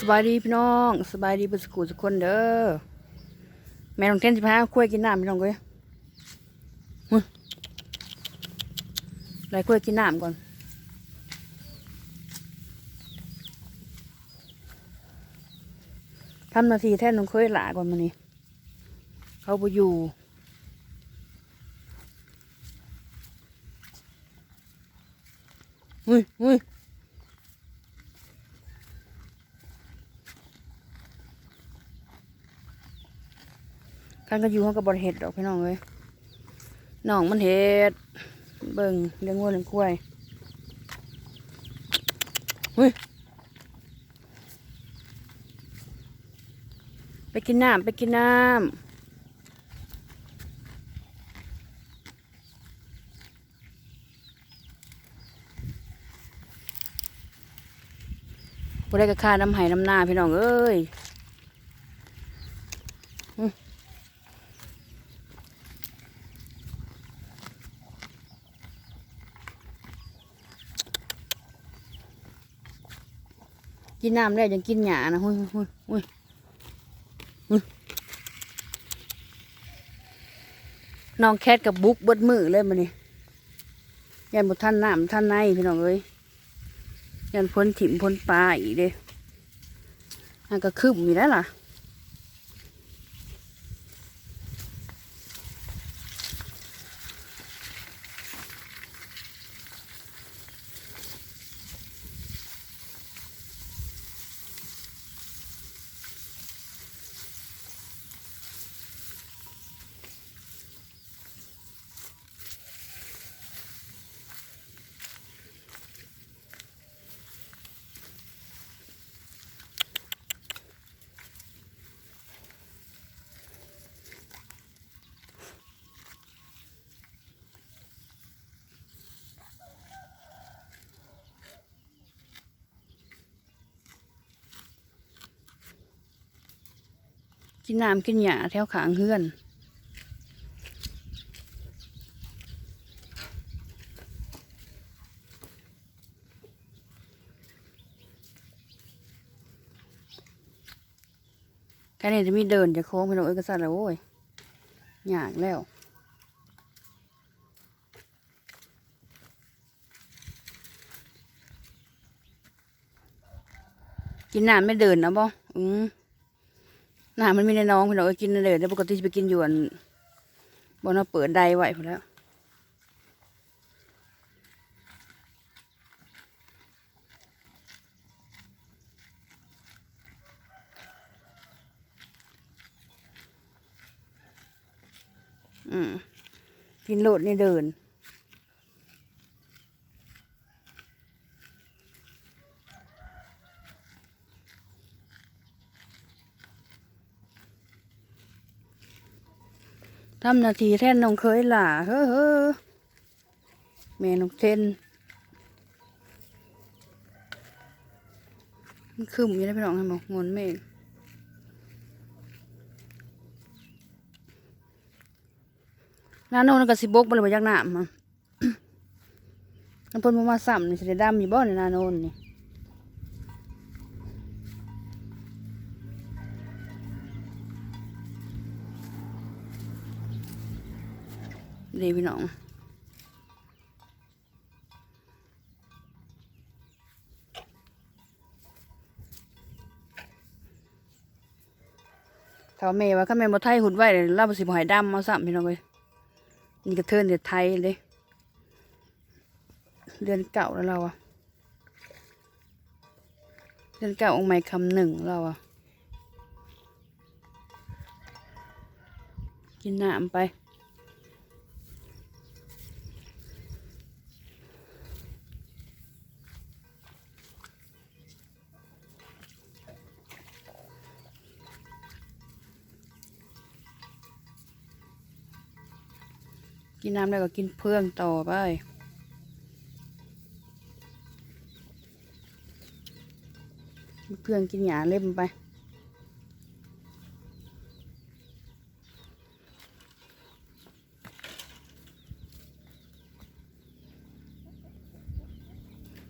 สบายดีพี่น้องสบายดีเบุสกูทุกคนเด้อแม่น้องเทนสิพาคุยกินน้ำพี่น้องเว้ยหุ้ยไล่คุยกินน้ำก่อนทำนาทีแทนน้องเคยหลาก่อนมานี่เขาไปอยู่หุ้ยหุ้ย กันก็อยู่ห้องกับบริเห็ดดอกพี่น้องเลยน้องมันเห็ดเบิ่งเลี้ยงวัวเลี้ยงควายเฮ้ยไปกินน้ำไปกินน้ำบ่ได้ก็ค่าน้ำไห้น้ำหน้าพี่น้องเอ้ย กินน้ำแล้วยังกินหยานะหุ้ยหุ้ยหุ้ยน้องแคทกับบุ๊กเบิดมือเลยมาเนี่ยันบท่านน้ำท่านในพี่น้องเอ้ยยันพ้นถิ่มพ้นปลาอีกเด้อันก็คืบมีแล้วล่ะ กินน้ำกินหยาแถวขางเฮือนแค่นี้จะมีเดินจะโค้งไปหน่อยเอก็สั่นแล้วโว้ยหยากแล้วกินน้ำไม่เดินนะบ่อืม น้ำมันมีในน้องพี่น้องก็กินเลยแต่ปกติจะไปกินอยู่อันบนเราเปิดได้ไว้พอแล้วอืมกินโลดนี่เดิน ทำนาทีแท่นน้องเคยหล่าเฮ้อเฮ้อแม่น้องเทนมันคืมอยู่ได้พี่น้องให้บอกงนเมฆน้าโนนก็สิบกบเลยมาจากหน้ำมาน้ำพ่นมามาซ้ำนี่สิได้ดำอยู่บ่ในนาโนนนี่ ดีพี่น้องถ้าว่าแม่ว่าข้าแม่บ่ไทยหุ่นไว้เลยเราบ่สิบ่ใหายดำมาซ้ำพี่น้องเอ้ยนี่ก็เทินเดือไทยเลยเดือนเก่าแล้วเราอะเดือนเก่าองค์ใหม่คำหนึ่งเราอะกินน้ำไป กินน้ำแล้วก็กินเพื่องต่อไปเพื่องกินหยาเล่มไป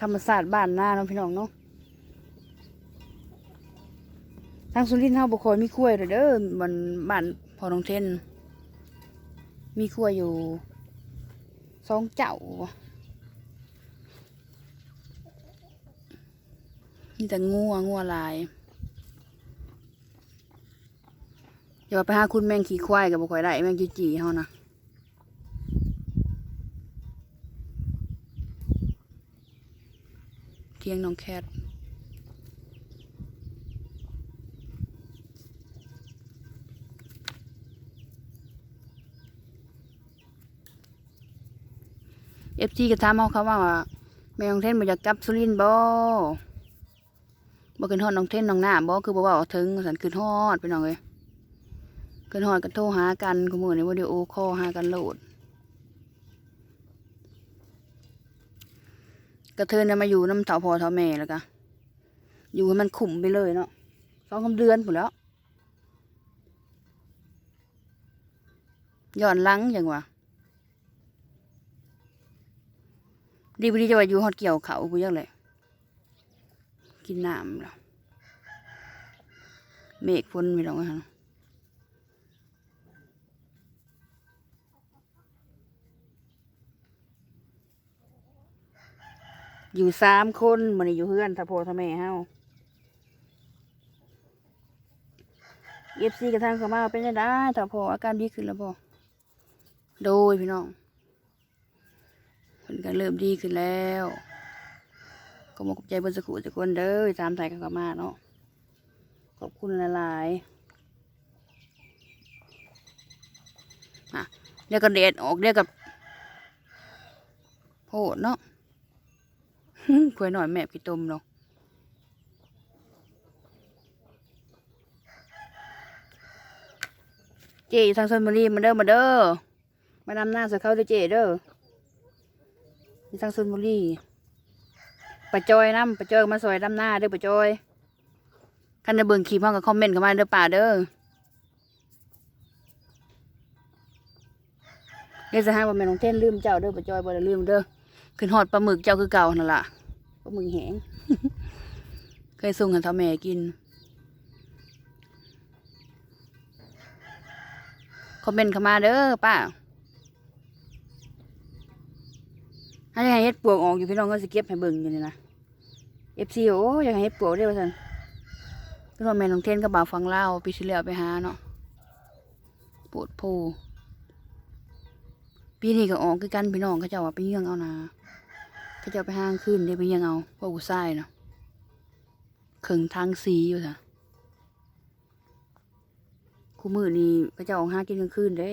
ธรรมศาสตร์บ้านหน้าเนาะพี่น้องเนาะทางสุรินทร์เฮาบ่ค่อยมีคุ้วยเลยเด้อมันบ้านพอน้องเทน มีคุ้วอยู่สองเจ้ามีแต่งัวงัวลายอย่าว่าไปหาคุณแมงขี่ควายกับบ่ค่อยได้แมงจีจีเฮานะเทียงน้องแคท อฟซีก็ถามเฮาเขาว่าว่าแม่น้องเทนบ่อยากกลับสุรินทร์บ่บ่ขึ้นฮอดน้องเทนน้องหน้าบ่คือบ่เว้าถึงสันขึ้นฮอดพี่น้องเอ้ยเกินหอดกันโทรหากันกูมือในวิดีโอคอลหากันโหลด กระเทินน่ะมาอยู่น้ำเต่าพอเท่าแม่แล้วกะอยู่ให้มันขุมไปเลยเนาะสองคำเดือนหมดแล้วย้อนหลังอย่างวะ ดีบดีจะว่าอยู่ฮอดเกี่ยวเขากูยังเลยกินน้ำแล้วเมฆฝนไม่ต้องฮะอยู่สามคนมันอยู่เพื่อนถ้าพ่อถ้าแม่เฮาเอฟซีกระทั่งเขามาเป็นได้ถ้าพ่อาการดีขึ้นแล้วพ่โดยพี่น้อง มันก็เริ่มดีขึ้นแล้ว ก็มากบใจเบนสกุจากคนเด้อตามใจกันเข้ามาเนาะขอบคุณหลายๆอะเดี๋ยวก็เด็ดออกเดี๋ยวกับโพดเนาะควยหน่อยแม่พี่ต้มเนาะเจอยู่ทางชนบุรีมาเด้อมาเด้อมาดำหน้าใส่เขาเด้อเจเด้อ อยู่ทางชนบุรีปะจอยน้ำปะจอยมาซอยดำหน้าเด้อปะจอยคันจะเบิ่งคลิปเฮาก็คอมเมนต์เข้ามาเด้อป่าเด้อเดี๋ยวจะให้ว่าแม่น้องเท่นลืมเจ้าเด้อปะจอยบ่ได้ลืมเด้อขึ้นฮอดปลาหมึกเจ้าคือเก่านั่นล่ะก็มึงแหงเคยส่งให้ท่าแม่กินคอมเมนต์เข้ามาเด้อป้า ถ้าอยากให้เฮ็ดปวกออกอยู่พี่น้องก็สิเก็บให้เบิ่งอยู่นี่นะเอฟซีโอ้อยากให้เฮ็ดปวกได้อว่าซั่นคือว่าแม่น้องเทนกับบ่าวฟังเล่าปีที่แล้วไปหาเนาะปวดโพปีนี้ก็ออกคือกันพี่น้องเขาเจ้าว่าไปเยื่องเอานะเขาจะเอาไปห้างขึ้นได้ไปเยังเอาพวกกูไส้เนาะเข่งทางสีอยู่ค่ะคู่มือนี่เขาจะออกห้ากินกลางคืนเด้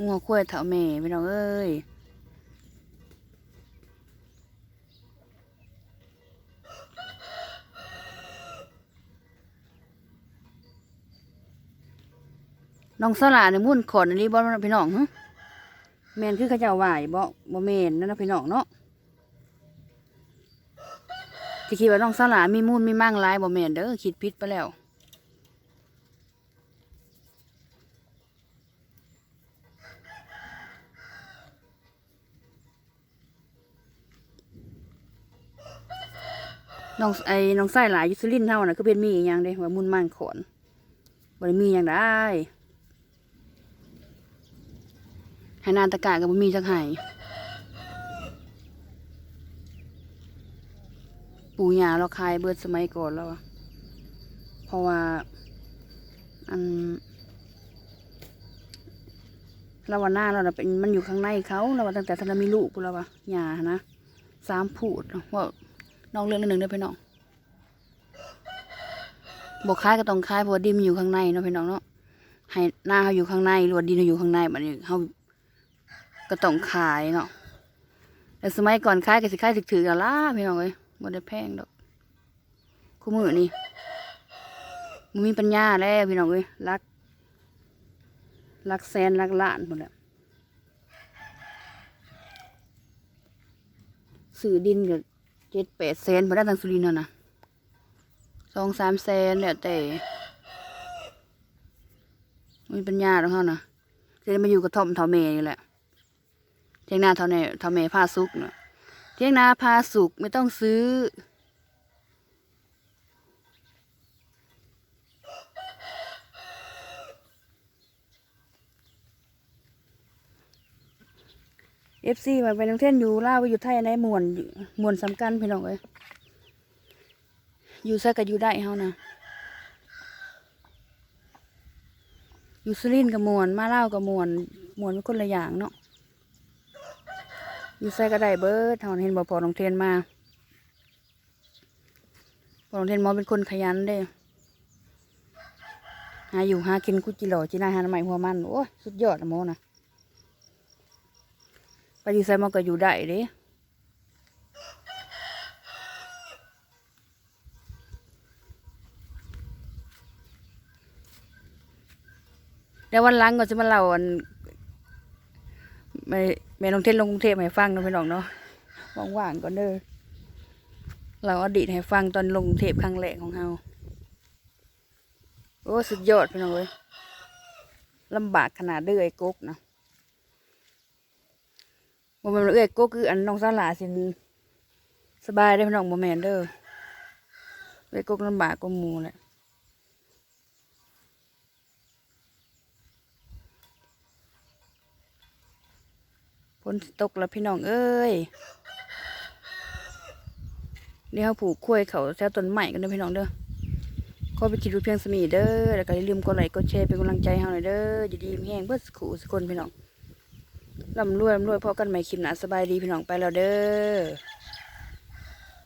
งัวคุ้ยเถาแม่พี่น้องเอ้ยน้องสลาเนี่ยมุ่นขอนอันนี้บ่พี่น้องฮะแมนคือเขาเจ้าว่าอยู่บ่บ่แมนนั่นนะพี่น้องเนาะที่คิดว่าน้องสลามีมูลมีมั่งหลายบ่แมนเด้อคิดผิดไปแล้ว น้องไอ้น้องไส้หลายยุสลินเท่าน่ะก็เป็นมีอย่างเด้ว่ามุนมั่งขอนบ่ได้มีอย่างได้ให้นานตะกาก็บ่มีจักให้ปู่ย่าเราขายเบิดสมัยก่อนแล้ว เพราะว่าอันเราว่าหน้าเราเป็นมันอยู่ข้างในเขาเราว่าตั้งแต่ท่านมีลูกกูแล้วว่ายานะสามผูดว่า น้องเรื่องหนึ่งเด้อพี่น้องบกคล้ายก็ต้องคล้ายเพราะว่ดิมอยู่ข้างในเนาะพี่น้องเนาะให้หน้าเขาอยู่ข้างในรวดดินเขาอยู่ข้างในมันเขาก็ต้องขายเนาะแต่สมัยก่อนขายก็สิขายถึกถือกันล่าพี่น้องเลยบ่ได้แพงดอกคู่มือนี่มันมีปัญญาแล้วพี่น้องเลยรัก รักแซนรักล้านหมดแล้วสื่อดินกับ เจ็ดแปดเซนพอได้ทางสุรินทร์นั่นะสองสามเซนเนี่ยแต่มีปัญญาของเขานะจะมาอยู่กับทอมเทาเมย์นี่แหละ เทียงนาเทาเนเทาเมย์ผ้าซุกเนาะเทียงนาผ้าสุกไม่ต้องซื้อ เอฟซีมาเป็นนักเท่นอยู่ล่าไปอยู่ไทยในหมวนหมวนสำคัญพี่น้องเอ้ยอยู่ใส่กับอยู่ได้เฮานะอยู่สุรินกับหมวนมาเล่ากับหมวนหมวนเป็นคนละอย่างเนาะอยู่ใส่ก็ได้เบิร์ดเฮาเห็นบ่พอน้องเทนมาพอน้องเทนมอเป็นคนขยันเด้หาอยู่หากินกุจิหล่อจีน่าหาหาใหม่หัวมันโอ้ยสุดยอดนะโมนะ อยู่ไซมันก็อยู่ได้เด้เดี๋ยววันหลังก็จะมาเล่าอันไม่แม่ลงเทศลงกรุงเทพให้ฟังเนาะพี่น้องเนาะว่างๆก่อนเด้อเราอดีตให้ฟังตอนลงเทพครั้งแรกของเราโอ้สุดยอดพี่น้องเว้ยลำบากขนาดเด้อไอ้กุ๊กเนาะ บ่แม่นว่าเอ้ยก็คืออันน้องสาวหลาสิสบายได้พี่น้องบ่แม่นเด้อเอ้ยก็ลำบากกว่าหมู่แหละฝนตกแล้วพี่น้องเอ้ยเดี๋ยวเราผูกคุ้ยเขาแถวต้นใหม่กันเด้อพี่น้องเด้อขอไปคิดดูเพียงสมีเด้อ แล้วก็อย่าลืมกดไลค์กดแชร์เป็นกำลังใจให้เราหน่อยเด้ออยู่ดีมีแห้งเบิดสุขสุขคนพี่น้อง รำรวยรำรวยพอกันใหม่คลิปหนาสบายดีพี่น้องไปแล้วเด้อ